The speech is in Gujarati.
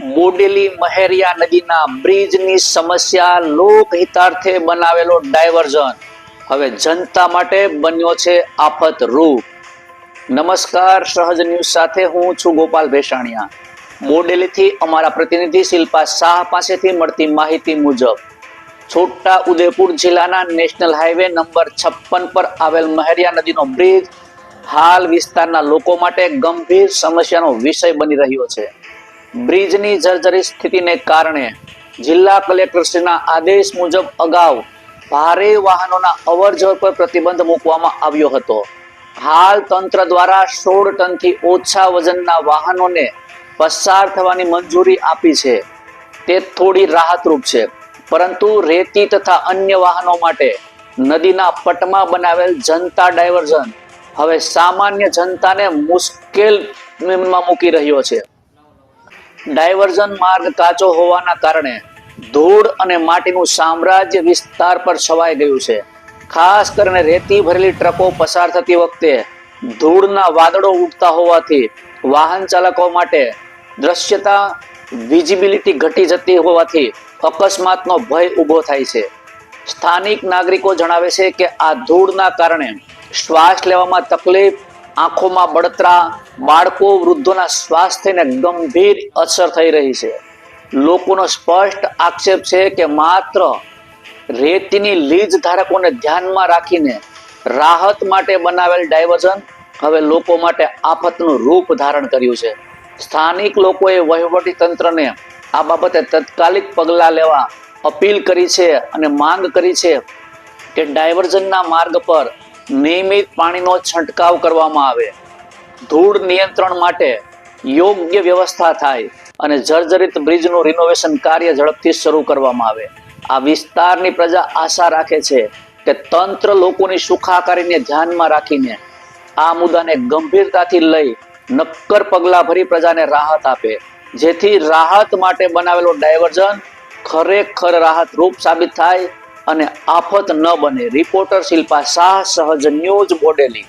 બોડેલી મહેરિયા નદીના બ્રિજની સમસ્યા લોકહિતાર્થે બનાવેલો ડાયવર્ઝન. હવે જનતા માટે બન્યો છે આફત રૂપ. નમસ્કાર, સહજ ન્યૂઝ સાથે હું છું ગોપાલ ભેસાણિયા. બોડેલીથી અમારા પ્રતિનિધિ શિલ્પા શાહ પાસેથી મળતી માહિતી મુજબ, છોટા ઉદેપુર જિલ્લાના નેશનલ હાઈવે નંબર છપ્પન પર આવેલ મહેરિયા નદીનો બ્રિજ હાલ વિસ્તારના લોકો માટે ગંભીર સમસ્યાનો વિષય બની રહ્યો છે. બ્રિજની જર્જરી સ્થિતિને કારણે જિલ્લા કલેક્ટરશ્રીના આદેશ મુજબ અગાઉ ભારે વાહનોના અવર જવર પર પ્રતિબંધ મૂકવામાં આવ્યો હતો. હાલ તંત્ર દ્વારા સોળ ટનથી ઓછા વજનના વાહનોને પસાર થવાની મંજૂરી આપી છે. તે થોડી રાહતરૂપ છે, પરંતુ રેતી તથા અન્ય વાહનો માટે નદીના પટમાં બનાવેલ જનતા ડાયવર્ઝન હવે સામાન્ય જનતાને મુશ્કેલમાં મૂકી રહ્યો છે. ડાયવર્ઝન માર્ગ કાચો હોવાના કારણે ધૂળ અને માટીનું સામ્રાજ્ય વિસ્તાર પર છવાઈ ગયું છે. ખાસ કરીને રેતી ભરેલી ટ્રકો પસાર થતી વખતે ધૂળના વાદળો ઉઠતા હોવાથી વાહન ચાલકો માટે દ્રશ્યતા વિઝિબિલિટી ઘટી જતી હોવાથી અકસ્માતનો ભય ઊભો થાય છે. સ્થાનિક નાગરિકો જણાવે છે કે આ ધૂળના કારણે શ્વાસ લેવામાં તકલીફ આંખોમાં બળતરા, બાળકો વૃદ્ધોના સ્વાસ્થ્યને ગંભીર અસર થઈ રહી છે. લોકોનો સ્પષ્ટ આક્ષેપ છે કે માત્ર રેતીની લીજ ધારકોને ધ્યાનમાં રાખીને રાહત માટે બનાવેલ ડાયવર્ઝન હવે લોકો માટે આફતનું રૂપ ધારણ કર્યું છે. સ્થાનિક લોકોએ વહીવટી તંત્રને આ બાબતે તત્કાલિક પગલાં લેવા અપીલ કરી છે અને માંગ કરી છે કે ડાયવર્ઝનના માર્ગ પર નિયમિત પાણીનો છંટકાવ કરવામાં આવે. ધૂળ નિયંત્રણ માટે યોગ્ય વ્યવસ્થા થાય અને જર્જરિત બ્રિજનું રિનોવેશન કાર્ય ઝડપથી શરૂ કરવામાં આવે. આ વિસ્તારની પ્રજા આશા રાખે છે કે તંત્ર લોકોની સુખાકારીને ધ્યાનમાં રાખીને આ મુદ્દાને ગંભીરતાથી લઈ નક્કર પગલાં ભરી પ્રજાને રાહત આપે. જેથી રાહત માટે બનાવેલો ડાયવર્ઝન ખરેખર રાહત રૂપ સાબિત થાય અને આફત ન બને. રિપોર્ટર શિલ્પા શાહ સહજ ન્યૂઝ બોડેલી.